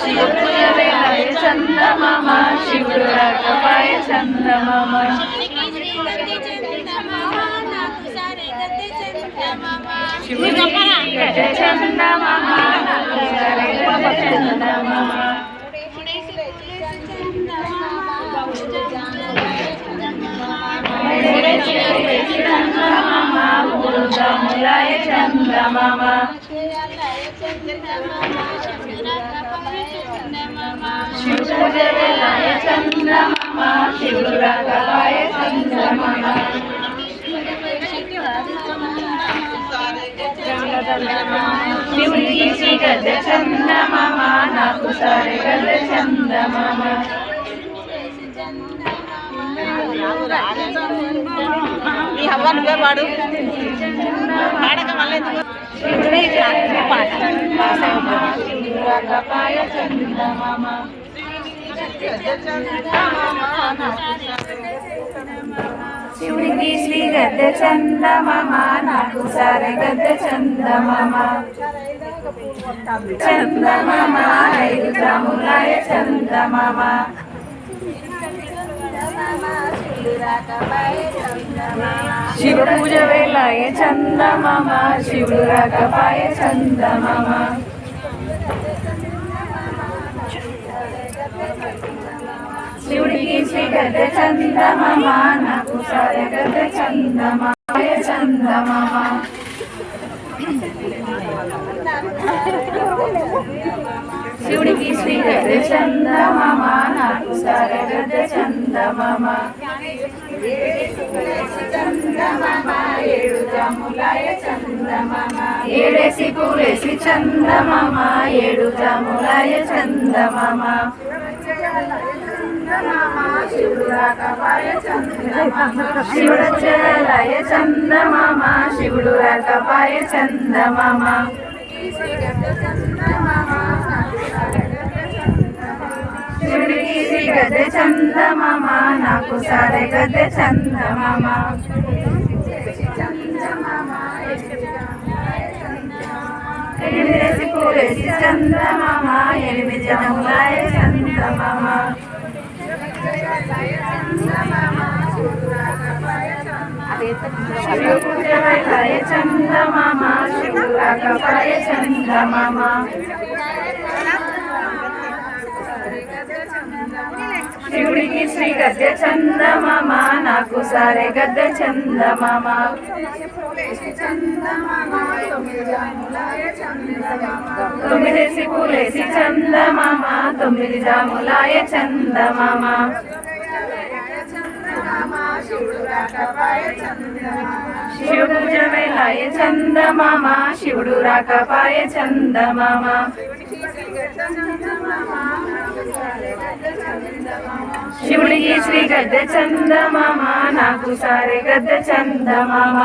శివపుజవేలాయ చందమామ శివుడు రాకపాయ చందమామ శివుడి గడ్డ చందమామ నాకు చందమామ చందమామ మూడు రాములాయ చందమామ. శివపుజవేలాయ శివుడికి శ్రీ నీ నువ్వే పాడు పాడక మళ్ళీ ఎందుకు? పాట శివుడికి శ్రీ గద్ద చందమామ నాకు సరే గద్ద చందమామ చందమామ ఐదు గ్రాములాయ చందమామ. శివ పూజ వేళాయ చందమామ శివుడు రాకపాయ చందమామ. శివుడికి శ్రీ గద్ద చందమామ నాకు సరే గద్ద చందమాయ చందమామ శివుడికి శ్రీ గద్ద చందమామ నాకు సరే గద్ద చందమామ ఏడు జాములాయ చందమామ ఏడేసి పూలేసి చందమమ ఏడు జాములాయ చందమమ శివుడు రాకపాయ చందమామ శివుడు చలయ చందమామ శివుడు రాకపాయ చందమమ. శ్రీ గద్దె చందమామ నాకు సారే గద్దె చందమామ. ఎనిమిదేసి పూలేసి చందమామ ఎనిమిది జములాయ చందమామ. శివపూజలయ చందమామ శివుడు చందమామ. శివుడికి శ్రీ గద్ద చందమామ నాకు సరే గద్ద చందమామ. తొమ్మిదేసి పూలేసి చందమామ తొమ్మిది జాములాయ చందమామ. శివుడు జవేలాయ చందమామ శివుడు రాకపాయ చందమామ. శివుడికి శ్రీ గద్ద చందమామ నాకు సారే గద్ద చందమామ